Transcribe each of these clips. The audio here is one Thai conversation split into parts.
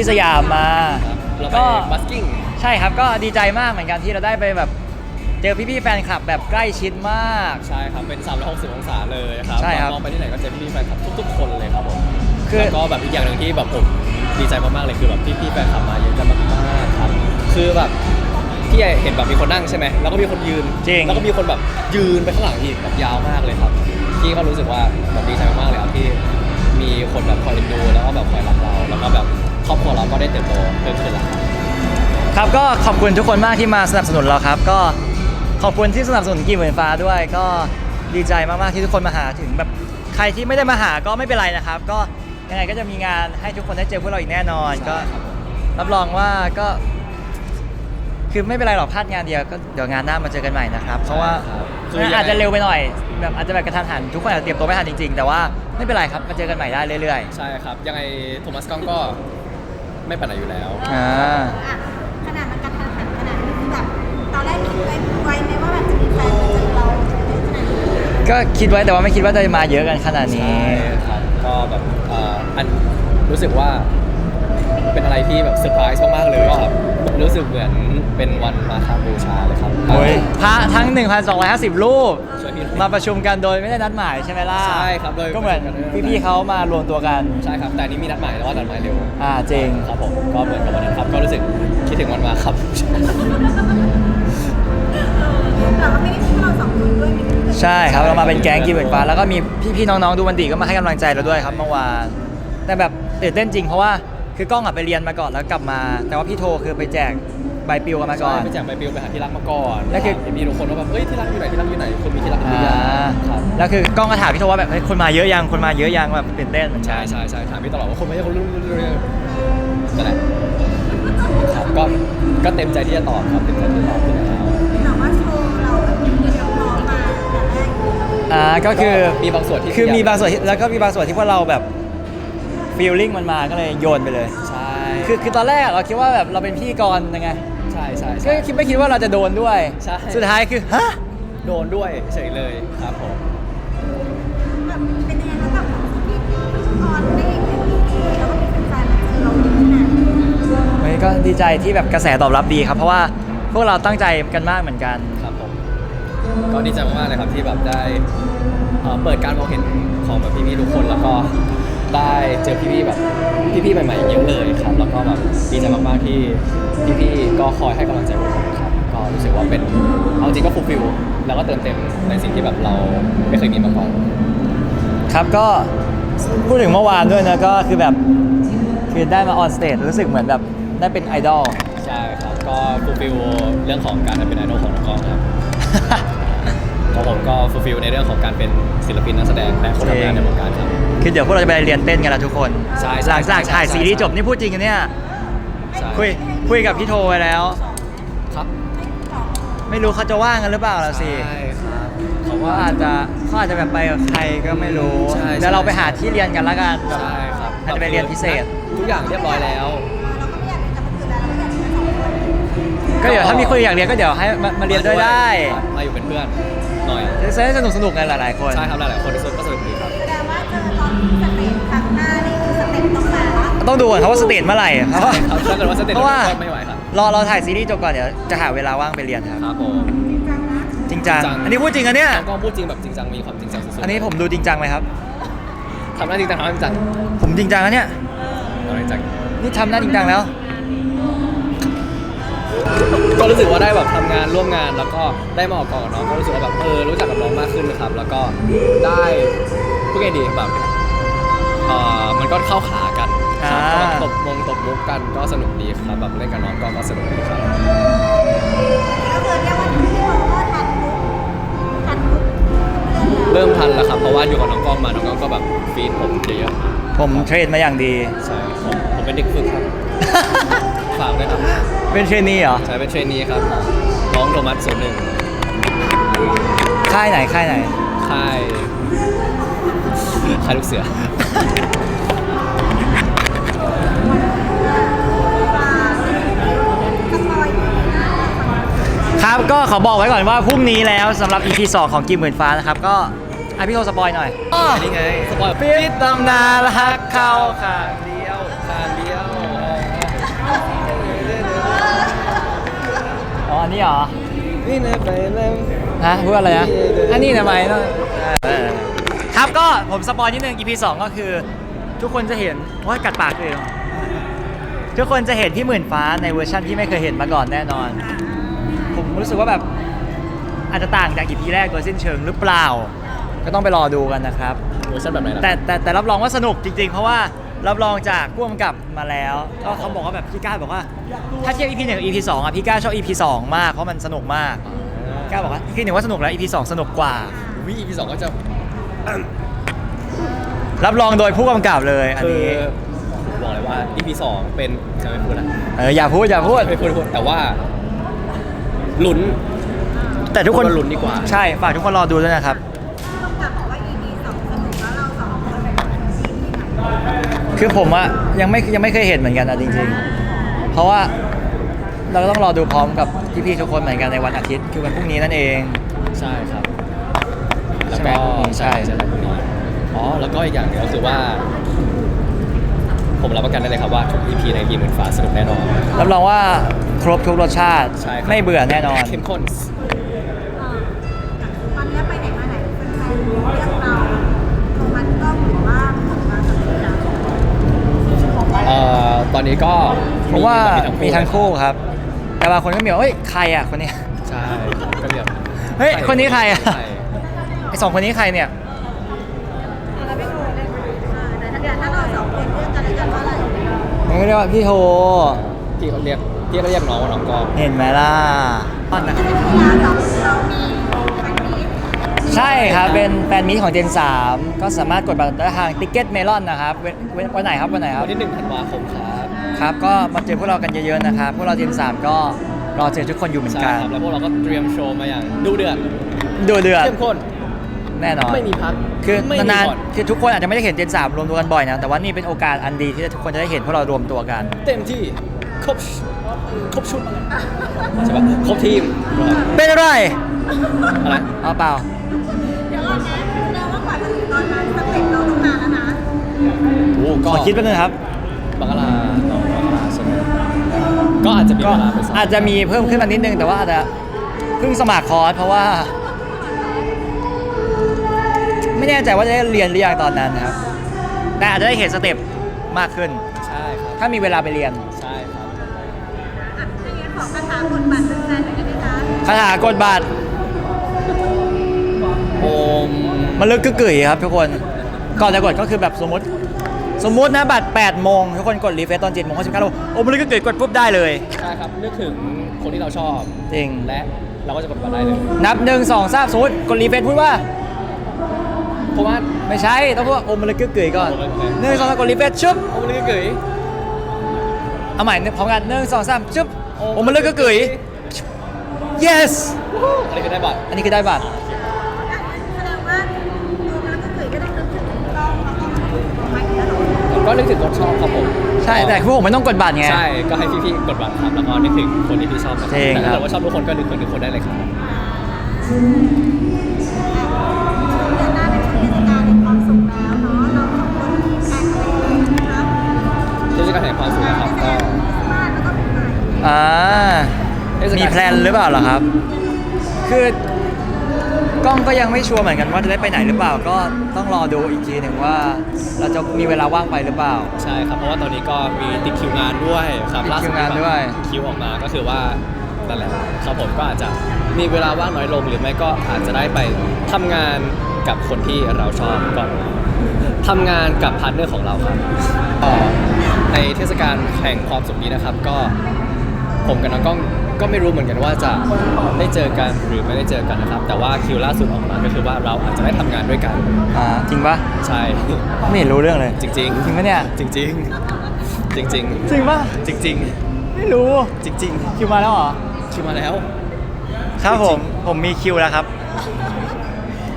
ที่สยามมาครับเราไปก็ บัสกิ้งใช่ครับก็ดีใจมากเหมือนกันที่เราได้ไปแบบเจอพี่ๆแฟนคลับแบบใกล้ชิดมาก ใช่ครับ เป็น 360 องศาเลยครับใช่ครับมองไปที่ไหนก็เจอพี่ๆแฟนคลับทุกๆ คนเลยครับผมคือ แล้วก็แบบอีกอย่างหนึ่งที่แบบผมดีใจมากๆเลยคือแบบพี่ๆแฟนคลับมาเยอะกันมากๆครับ คือแบบพี่เห็นแบบมีคนนั่งใช่ไหมแล้วก็มีคนยืนจริง แล้วก็มีคนแบบยืนไปข้างหลังอีกแบบยาวมากเลยครับพี่ก็รู้สึกว่าแบบดีใจมากๆเลยครับที่มีคนแบบคอยเอ็นดูแล้วก็แบบคอยรักเราแล้วก็แบบค รอบครัวเราก็ได้เติบโตเพิ่มขึ้นแล้วครับ ครับก็ขอบคุณทุกคนมากที่มาสนับสนุนเราครับ ก็ขอบคุณที่สนับสนุนกีเหมือนฟ้าด้วย ก็ดีใจมากๆที่ทุกคนมาหาถึงแบบใครที่ไม่ได้มาหาก็ไม่เป็นไรนะครับ ก็ยังไงก็จะมีงานให้ทุกคนได้เจอพวกเราอีกแน่นอน ก็ใช่ครับผมรับรองว่าก็ คือไม่เป็นไรหรอกพลาดงานเดียวก็เดี๋ยวงานหน้ามาเจอกันใหม่นะครับ เพราะว่าใช่ครับงานอาจจะเร็วไปหน่อยแบบอาจจะแบบกระทันหันทุกคนอาจจะเตรียมตัวไม่ทันจริงๆ แต่ว่าไม่เป็นไรครับมาเจอกันใหม่ได้เรื่อย ใช่ครับ ยังไงโทมัสก้องก็ ไม่ไปไหนอยู่แล้วอ่าอะขนาดมันกระทันหันขนาดนี้คือแบบตอนแรกคิดไว้ไว้ไหมว่าแบบจะมีแฟนมาเจอเราเยอะขนาดนี้ๆก็คิดไว้แต่ว่าไม่คิดว่าจะมาเยอะกันขนาดนี้ ใช่ครับก็แบบเอ่ออันรู้สึกว่าเป็นอะไรที่แบบเซอร์ไพรส์มากๆเลยครับรู้ สึกเหมือนเป็นวันมาคาบูชาเลยครับ โอ้ย พระทั้ง 1,250 รูปช่วยพี่มาประชุมกันโดยไม่ได้นัดหมายใช่ไหมล่ะใช่ครับโดย ก็เหมือนพี่ๆเขามารวมตัวกันใช่ครับแต่อันนี้มีนัดหมายแล้วว่านัดหมายเร็วอ่าจริง ครับผมก็เหมือนกับวันนั้นครับก็รู้สึกคิดถึงวันมาครับแต่ว่าไม่ได้มีแค่เราสองคนด้วยมีเพื่อนๆใช่ครับเรามาเป็นแก๊งกีเบิร์ดฟ้าแล้วก็มีพี่ๆน้องๆดูมันดีก็มาให้กำลังใจเราด้วยครับเมื่อวานแต่แบบตื่นเต้นจริงเพราะว่า คือกล้องอะไปเรียนมาก่อนแล้วกลับมา แต่ว่าพี่โทคือไปแจกใบปลิวกันมาก่อน ใช่ไปแจกใบปลิวไปหาที่รักมาก่อนแล้วคือถามพี่ๆทุกคนว่าแบบเอ้ยที่รักอยู่ไหนที่รักอยู่ไหนคุณมีที่รักหรืออ่ายังครับแล้วคือกล้องก็ถามพี่โทว่าแบบเฮ้ยคนมาเยอะยังคนมาเยอะยังแบบตื่นเต้นเหมือนกัใช่นใช่ใช่ถามพี่ตลอดว่าคนไม่ใช่คนรุ่นรุ่นรุ่นนั่นแหละครับก็ก็เต็มใจที่จะตอบครับเต็มใจที่จะตอบอยู่แล้วแต่ว่าโชว์เราแบบเดี๋ยวพอมาแต่แรกอยู่แล้วอ่าก็คือ มีบางส่วนที่ คือมีบางส่วนที่แล้วก็มีบางส่วนที่พวกเราแบบ ฟีลลิ่งมันมาก็เลยโยนไปเลย ใช่คือคือตอนแรกเราคิดว่าแบบเราเป็นพธี่กรยังไงใช่ใช่ก็ใช่ คิดไม่คิดว่าเราจะโดนด้วย ใช่ สุดท้ายคือฮะโดนด้วยเฉยเลยครับผม แบบเป็นยังไงแล้วแบบที่ออนได้เห็นอย่างนี้แล้วก็มีแฟนๆมาเจอเราเยอะขนาดนี้เฮ้ยก็ดีใจที่แบบกระแสตอบรับดีครับ เพราะว่าพวกเราตั้งใจกันมากเหมือนกัน ครับผมก็ดีใจมากๆเลยครับที่แบบได้เอ่อเปิดการมองเห็นของแบบพี่ๆทุกคนแล้วก็ ได้เจอพี่ๆแบบพี่ๆใหม่ๆเยอะเลยครับ แล้วก็แบบดีใจมากๆที่พี่ๆก็คอยให้กำลังใจพวกผมครับก็รู้สึกว่าเป็นเอาจริงก็ฟูลฟิลแล้วก็เติมเต็มในสิ่งที่แบบเราไม่เคยมีมาก่อน ครับก็พูดถึงเมื่อวานด้วยนะก็คือแบบคือได้มาออนสเตจรู้สึกเหมือนแบบได้เป็นไอดอลใช่ครับ ก็ฟูลฟิลเรื่องของการเป็นไอดอลของน้องกล้องครับ ของผมก็ฟูลฟิลในเรื่องของการเป็นศิลปินนักแสดงและคนทำงานในวงการครับ คือเดี๋ยวพวกเราจะไปเรียนเต้นกันแล้วทุกคนใช่ใช่หลังจากถ่ายใช่ซีรีส์ใช่จบนี่พูดจริงกันเนี่ยใช่ คุยคุยกับพี่โทไว้แล้ว ครับไม่รู้เขาจะว่างกันหรือเปล่าล่ะสิใช่ครับเขาว่าอาจจะเขาอาจจะแบบไปกับใครก็ไม่รู้ใช่เดี๋ยวเราใช่ไปหาที่เรียนกันแล้วกัน ใช่ครับอาจจะไปเรียนพิเศษ ทุกอย่างเรียบร้อยแล้วเราก็ไม่อยากเป็นแต่คนอื่นแล้วเราก็อยากเป็นสองคนก็เดี๋ยวถ้ามีคนอยากเรียนก็เดี๋ยวให้มามาเรียนด้วยได้ครับมาอยู่เป็นเพื่อน หน่อยจะได้สนุกสนุกกันหลาย ๆ คน ใช่ครับหลายๆคนที่สุดก็สนุกดีครับแสดงว่าเจอตอนที่สเตจครั้งหน้านี่คือสเตจต้องมาละต้องดูก่อนครับว่าสเตจเมื่อไหร่เพราะว่าใช่ครับถ้าเกิดว่าสเตจเพราะว่าก็ไม่ไหวครับ รอเราถ่ายซีรีส์จบก่อนเดี๋ยวจะหาเวลาว่างไปเรียนครับ ครับผม จริงจังนะจริงจังจริงจัง อันนี้พูดจริงอันเนี้ยน้องกล้องพูดจริงแบบจริงจังมีความจริงจังสุดๆอันนี้ผมดูจริงจังไหมครับ ทำหน้าจริงจังทำหน้าจริงจังผมจริงจังอันเนี้ยทำหน้าจริงจังนี่ทำหน้าจริงจังแล้ว ก็รู้สึกว่าได้แบบทำงานร่วมงานแล้วก็ได้มาออกกองกับน้องก็รู้สึกว่าแบบเออรู้จักกับน้องมากขึ้นนะครับ แล้วก็ได้พูดไงดีแบบเออมันก็เข้าขากันครับอ่าก็แบบตบมงตบมุกกันก็สนุกดีครับแบบเล่นกับน้องก็ก็สนุกดีครับ ก็คือเรียกว่าพี่โมก็ทันทุกทันทุกเรื่องราว เริ่มทันแล้วครับ เพราะว่าอยู่กับน้องกล้องมา น้องกล้องก็แบบฟีดผมเยอะผมเทรนมาอย่างดีๆใช่ผมผมเป็นเด็กฝึกครับ ฝากด้วยครับเป็นเทรนนี่เหรอ ใช่เป็นเทรนนีครับน้องโทมัสศูนย์หนึ่งค่ายไหนค่ายไหน ค่ายค่ายลูกเสือสปอยล์นิดนึงนะครับก็ขอบอกไว้ก่อนว่าพรุ่งนี้แล้วสำหรับ EP 2 ของกิมหมื่นฟ้านะครับ ก็อะพี่โทสปอยหน่อย นี่ไงสปอยล์ปิดตำนานรักเข้าค่ะ นนี้เหรอ นี่นะไปแล้ว ฮะพูดอะไรนะนี่เลยอันนี้ทำไมเนอะเออครับก็ผมสปอยนิดนึง EP 2 ก็คือ ทุกคนจะเห็นว่ากัดปากเลยทุกคนจะเห็นพี่หมื่นฟ้าในเวอร์ชันที่ไม่เคยเห็นมาก่อนแน่นอน ผมรู้สึกว่าแบบอาจจะต่างจาก EP แรกโดยสิ้นเชิงหรือเปล่า ก็ต้องไปรอดูกันนะครับ เวอร์ชันแบบไหนนะแต่แต่แต่รับรองว่าสนุกจริงๆ เพราะว่า รับรองจากผู้กำกับมาแล้ว ก็เขาบอกว่าแบบพี่ก้าบอกว่า ถ้าเทียบ EP 1กับ EP 2อะพี่ก้าชอบ EP 2มากเพราะมันสนุกมากก้าบอกว่า EP 1ว่าสนุกแล้ว EP 2สนุกกว่า วิ EP สองก็จะรับรองโดยผู้กำกับเลยอันคือนี้บอกเลยว่า EP สองเป็นจะไม่พูดนะเอออย่าพูดอย่าพูด ไม่พูดไม่พูดแต่ว่าลุ้น แต่ทุกคนพูดว่าลุ้นดีกว่า ใช่ฝากทุกคนรอดูด้วยนะครับ ผู้กำกับบอกว่า EP สองสนุกแล้วเราสองคนเป็นทีมที่ไหน คือผมอะยังไม่ยังไม่เคยเห็นเหมือนกันนะจริง ๆ เพราะว่าเราก็ต้องรอดูพร้อมกับพี่ๆทุกคนเหมือนกันในวันอาทิตย์คือวันพรุ่งนี้นั่นเอง ใช่ครับ แล้วใช่ไหมก็ใช่ใช่ใช่พรุ่งนี้อ๋อ แล้วก็อีกอย่างหนึงก็คือว่า ผมรับประกันได้เลยครับว่าทุก EP ในทีมเหมือนฟ้าสนุกแน่นอน รับรองว่าครบทุกรสชาติใช่ครับ ไม่เบื่อแน่นอน เข้มข้นเออตอนนี้ไปไหนมาไหนเป็นแฟนๆเรียกเราโทรมันกล้องหรือว่าผมมากับพี่เรา เอ่อตอนนี้ก็เพราะว่ามีทั้งคู่เลยครับ แต่บางคนก็มีว่าเฮ้ยใครอะคนนี้ ใช่ก็เรียกเฮ้ยคนนี้ใครอะใช่ไอสองคนนี้ใครเนี่ย เราไม่รู้เลยเออแต่ถ้าเกิดถ้าเราสองคนเรียกกันแล้วกันว่าอะไรมันก็เรียกว่าพี่โทพี่เขาเรียกพี่ก็เรียกน้องว่าน้องกองเห็นไหมล่ะอ่อนนะที่ร้านเราเรามีแฟนมีต ใช่ครับ เป็นแฟนมิตรของเจน3ก็สามารถกดบัตรได้ทางติเก็ตเมลอนนะครับเว้นเว้นวันไหนครับวันไหนครับ วันที่หนึ่งธันวาคมครับครับก็มาเจอพวกเรากันเยอะๆนะครับ พวกเราเจน3ก็รอเจอทุกคนอยู่เหมือนใช่กัน ครับแล้วพวกเราก็เตรียมโชว์มาอย่างดูเดือดดูเดือดเข้มข้นแน่นอน ไม่มีพักคือไม่มีนานผ่อนๆคือทุกคนอาจจะไม่ได้เห็นเจน3รวมตัวกันบ่อยนะ แต่ว่านี่เป็นโอกาสอันดีที่ทุกคนจะได้เห็นพวกเรารวมตัวกัน เต็มที่ครบครบชุดใช่ปะครบทีมนะครับเป็นอะไร อะไรเอาเปล่า เดี๋ยวก่อนนะแสดงว่ากว่าจะถึงตอนนั้นสเต็ปเราต้องนานแล้วนะโอ้ขก็อคิดแป๊บนึงครับ บังกลาเนาะบังกลาใช่ไหมก็อาจจะมีก็เวลาไปซ้อมอาจจะมีเพิ่มขึ้นมานิดนึง แต่ว่าอาจจะเพิ่งสมัครคอร์สเพราะว่า ไม่แน่ใจว่าจะได้เรียนหรือยังตอนนั้นนะครับ แต่อาจจะได้เห็นสเต็ปมากขึ้น ใช่ครับ ถ้ามีเวลาไปเรียนใช่ครับ อะถ้าอย่างนั้นขอคาถากดบัตรแฟนๆหน่อยได้ไหมคะคาถากดบัตร โอมมันลึกกึกกึ๋ยครับทุกคนก่อนจะกดก็คือแบบสมมติ สมมุตินะบัตร8โมงทุกคนกดรีเฟซตอน7โมง59โมงโอ้มันลึกกึกกึ๋ยกดปุ๊บได้เลยใช่ครับนึกถึงคนที่เราชอบจริงและเราก็จะกดบัตรได้เลย นับหนึ่งสองสามสมมติกดรีเฟซพูดว่าเพราะว่าไม่ใช่ต้องพูดว่าโอ้มันลึกกึกกึ๋ยก่อนโอ้มันลึกหนึ่งสองสามกดรีเฟซชึบโอมลึกเกยเอาใหม่พร้อมกันหนึ่งสองสามจุ๊บโอ้มันลึกกึกกึ๋ย yes อันนี้ก็ได้บัตรอันนี้คือได้บัตร ก็นึกถึงคนชอบครับผมใช่แต่พวกผมไม่ต้องกดบัตรไง ใช่ก็ให้พี่ๆกดบัตรครับแล้วก็นึกถึงคนที่พี่ชอบนะครับจริงแต่ถ้าครัเกิบ ดว่าชอบทุกคนก็นึกถึงทุกคนได้เลยครับเดือนหน้าเป็นช่วงเทศกาลแห่งความสุขแล้วเนาะเราสองคนมีแผนอะไรนะครับเทศกาลแห่งความสุขนะครับเทศก็กาลคริสต์มาสแล้วก็ปีใหม่ อ่า เทศกาล มีแพลนหรือเปล่าเหรอครับ คือ กล้องก็ยังไม่ชัวร์เหมือนกันว่าจะได้ไปไหนหรือเปล่า ก็ต้องรอดูอีกทีหนึ่งว่า เราจะมีเวลาว่างไปหรือเปล่า ใช่ครับ เพราะว่าตอนนี้ก็มีติดคิวงานด้วยครับติดล่าสุคิวงานด้วยคิวออกมาก็คือว่านั่นแหละครับผมก็อาจจะมีเวลาว่างน้อยลงหรือไม่ก็อาจจะได้ไปทำงานกับคนที่เราชอบก่อนทำงานกับพาร์ทเนอร์ของเราครับก็ในเทศกาลแห่งความสุขนี้นะครับ ก็ผมกับน้องกล้อง ก็ไม่รู้เหมือนกันว่าจะได้เจอกันหรือไม่ได้เจอกันนะครับ แต่ว่าคิวล่าสุดออกมาก็คือว่าเราอาจจะได้ทำงานด้วยกัน อ่าจริงปะใช่ ไม่เห็นรู้เรื่องเลยจริงๆจริงปะเนี่ย จริงจริงจริงจริง จริงปะจริงจริงไม่รู้จริงคิวมาแล้วเหรอๆคิวมาแล้ว ครับผมผมมีคิวแล้วครับ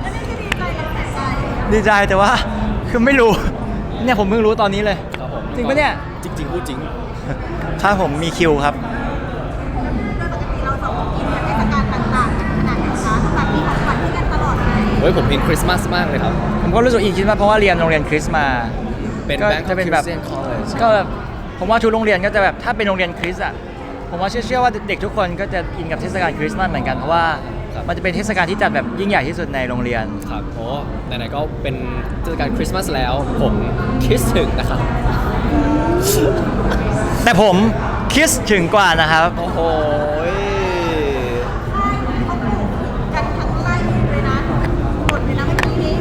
แล้วนี่จะดีใจแล้วแต่ใจดีใจแต่ว่า คือไม่รู้ เนี่ยผมเพิ่งรู้ตอนนี้เลย ครับผมจริงปะเนี่ย จริงจริงๆพูดจริง ครับผมมีคิวครับ ฮ้ยผมอินคริสต์มาสมากเลยครับ ผมก็รู้สึกอีกคิดว่าเพราะว่าเรียนโรงเรียนคริสต์มาเป็นก็แบงค์จะเป็นแบบคริสเตียนคอลเลจก็แบบผมว่าทุกโรงเรียนก็จะแบบถ้าเป็นโรงเรียนคริสต์อะผมว่าเชื่อเชื่อว่าเด็กทุกคนก็จะอินกับเทศกาลคริสต์มาสเหมือนกันเพราะว่ามันจะเป็นเทศกาลที่จัดแบบยิ่งใหญ่ที่สุดในโรงเรียน ครับเพราะไหนๆก็เป็นเทศกาลคริสต์มาสแล้ว ผมคิดถึงนะครับ แต่ผมคิสถึงกว่านะครับ โอ้โหเขาปลูกกันทั้งไร่เลยนะหมดเลยนะเมื่อกี้นี้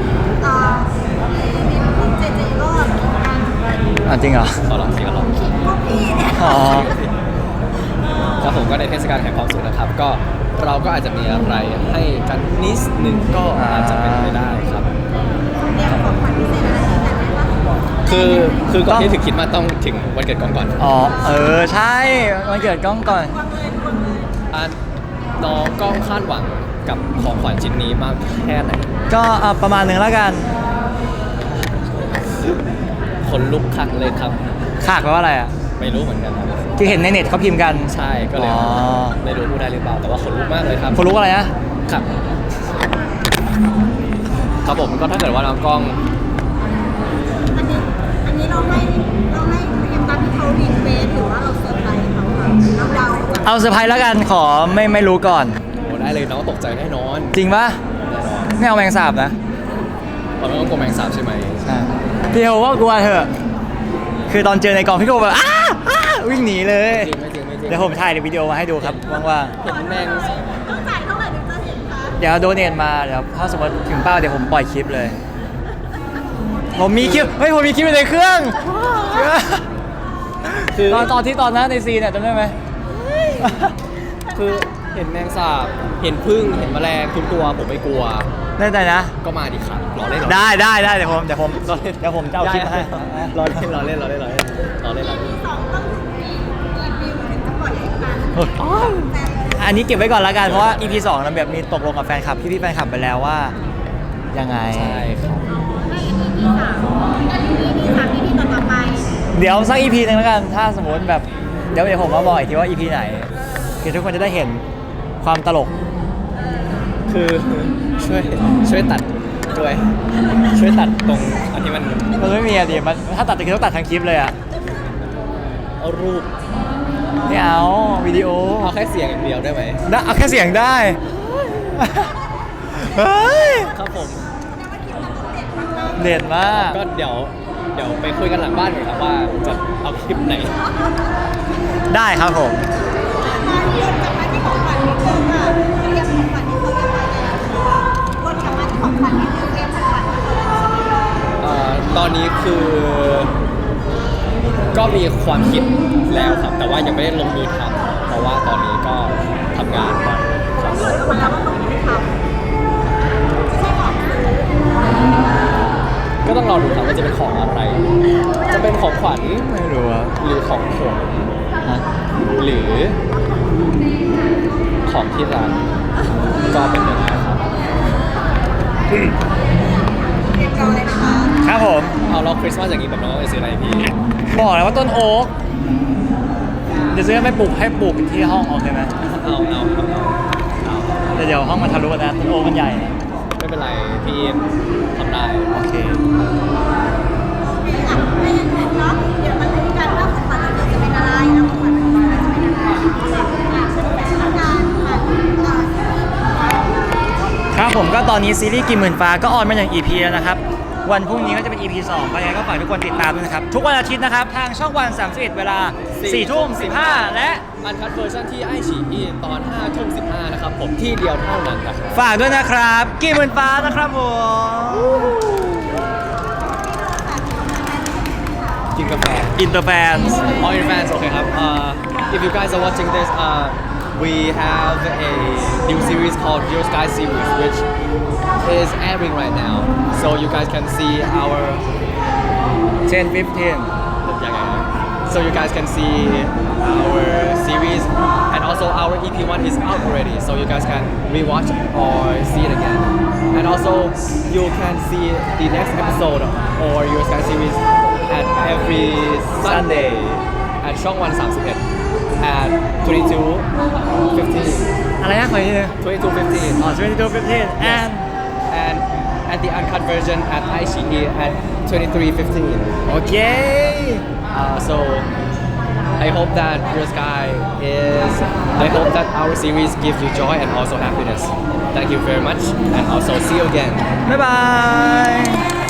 เอ่อมีคุณเจเจก็กินกัน อะจริงเหรอเอาล่ะสิก็ลองพวกพี่เนี่ยอ๋อ ครับผมก็ในเทศกาลแห่งความสุขนะครับ ก็เราก็อาจจะมีอะไรให้กันนิดหนึ่งก็อาจจะเป็นไปได้ครับ เตรียมของขวัญพิเศษอะไรให้กันไหมคะคือคือก่อนต้องที่ถึงคิดมาต้องถึงวันเกิดกองก่อนอ๋อ เออ ใช่วันเกิดกล้องก่อนวางเลยวางเลยอะน้องกล้องคาดหวังกับของขวัญชิ้นนี้มากแค่ไหน ก็เอาประมาณหนึ่งแล้วกัน คนลุกคักเลยครับ ขากแปลว่าอะไรอะ ไม่รู้เหมือนกันครับที่เห็นในเน็ตเขาพิมพ์กัน ใช่ก็เลยอ๋อ ไม่รู้พูดได้หรือเปล่าแต่ว่าคนลุกมากเลยครับคนรู้อะไรนะ ครับครับผมก็ถ้าเกิดว่าน้องกล้องอันนี้อันนี้เราให้เราให้เตรียมตามที่เขารีเควสหรือว่าเราเซอร์ไพรส์เขาค่ะเราเดาแบบเอาเซอร์ไพรส์แล้วกันขอไม่ไม่รู้ก่อน โอ้ได้เลยน้องตกใจแน่นอนจริงปะแน่นอนไม่เอาแมงสาบนะตอนนั้นต้องกลัวแมงสาบใช่ไหม พี่โอว่ากลัวเถอะ คือตอนเจอในกองพี่โอแบบอ้าอ้าวิ่งหนีเลย จริงไม่จริงไม่จริงเดี๋ยวผมถ่ายในวิดีโอมาให้ดูครับว่างเห็นแมงต้องจ่ายเท่าไหร่ถึงจะเห็นคะๆเดี๋ยวโดเนทมาเดี๋ยวถ้าสมมติถึงเป้าเดี๋ยวผมปล่อยคลิปเลย ผมมีคลิปเฮ้ยผมมีคลิปอยู่ในเครื่อง คือตอนตอนที่ตอนนั้นในซีนเนี่ยจำได้ไหม คือเห็นแมงสาบ เห็นพึ่งเห็นแมลงทุกตัวผมไม่กลัว ได้แต่นะ ก็มาดิครับรอเล่นรอเล่นได้ได้ได้เดี๋ยวผมเดี๋ยวผมเดี๋ยวผมจะเอาคลิปมาให้รอเล่นรอเล่นรอเล่นรอเล่นรอเล่นรอเล่นสองต้องถึงกี่กี่วิวถึงจะปล่อยให้กันโอ้ยแฟนอันนี้เก็บไว้ก่อนละกันเพราะว่า EP 2เราแบบมีตกลงกับแฟนคลับพี่พี่ๆแฟนคลับไปแล้วว่ายังไง ใช่ครับให้อันนี้ที่สามอันนี้ที่สามที่ที่ต่อต่อไปเดี๋ยวสัก EP หนึงแล้วกันถ้าสมมติแบบเดี๋ยวเดี๋ยวผมมาบอกอีกทีว่า EP ไหนคือทุกคนจะได้เห็นความตลกคือ ช่วยช่วยตัดด้วย ช่วยตัดตรงอันที่มันมันไม่มีอะดิมันถ้าตัดจะคือต้องตัดทั้งคลิปเลยอะเอารูปไม่เอาวิดีโอเอาแค่เสียงอย่างเดียวได้ไหมได้เอาแค่เสียงได้เฮ้ยครับผมเด็ดมากก็เดี๋ยวเดี๋ยวไปคุยกันหลังบ้านก่อนครับว่าจะเอาคลิปไหน ได้ครับผม ตอนนี้คือ ก็มีความคิดแล้วครับ แต่ว่ายังไม่ได้ลงมือทำเพราะว่าตอนนี้ก็ทำงานไปครับเกิดมาแล้วก็ต้องทำไม่ใช่ของซื้อก็ต้องรอดูครับว่าจะเป็นของอะไร จะเป็นของขวัญไม่รู้อะหรือของผมฮะหรือ ของที่ร้านก็เป็นไปได้ครับเตรียมรอเลยนะคะครับผ มเอาเราคริสต์มาสอย่างนี้แบบน้องไปซื้ออะไรพี่บอกเลยว่าต้นโอ๊กเดี๋ยวซื้อไปปลูกให้ปลูกที่ห้องโอเคไหมเอาเอาเอาเอาเอาแต่เดี๋ยวห้องมันทะลุกันนะต้นโอ๊กมันใหญ่นะไม่เป็นไรพี่ทำได้โอเคโอเคอะไม่งั้นเนาะเดี๋ยวมันจะมีการว่าของขวัญเราจะเป็นอะไรแล้วของขวัญเราจะเป็นอะไรอะเป็นทางการค่ะอ่าครับผมก็ตอนนี้ซีรีส์กิมหมื่นฟ้าก็ออนมาอย่าง EP แล้วนะครับ วันพรุ่งนี้ก็จะเป็น EP 2ก็ยังไงก็ฝากทุกคนติดตามด้วยนะครับ ทุกวันอาทิตย์นะครับ ทางช่องวัน 31 เวลา4ทุ่ม15 และ อันคัดเวอร์ชันที่ไอฉีอีตอน5ทุ่ม15นะครับผมที่เดียวเท่านั้นนะครับฝากด้วยนะครับกิมหมื่นฟ้านะครับผมกินกาแฟ อินเตอร์แฟน All your fans okay ครับ uh, if you guys are watching this uh, we have a new series called Your Sky series, which is airing right now. So you guys can see our 10, 15. So you guys can see our series and also our EP1 is out already. So you guys can rewatch or see it again. And also you can see the next episode or your Sky series at every Sunday at Shongwan 31 at 22 15 อะไรนะขออีกทีหนึง 22 15 อ๋อ22 15 and and at the uncut version at iQIYI at 23 15 โอเค uh, so I hope that Blue Sky is I hope that our series gives you joy and also happiness thank you very much and also see you again บ๊ายบาย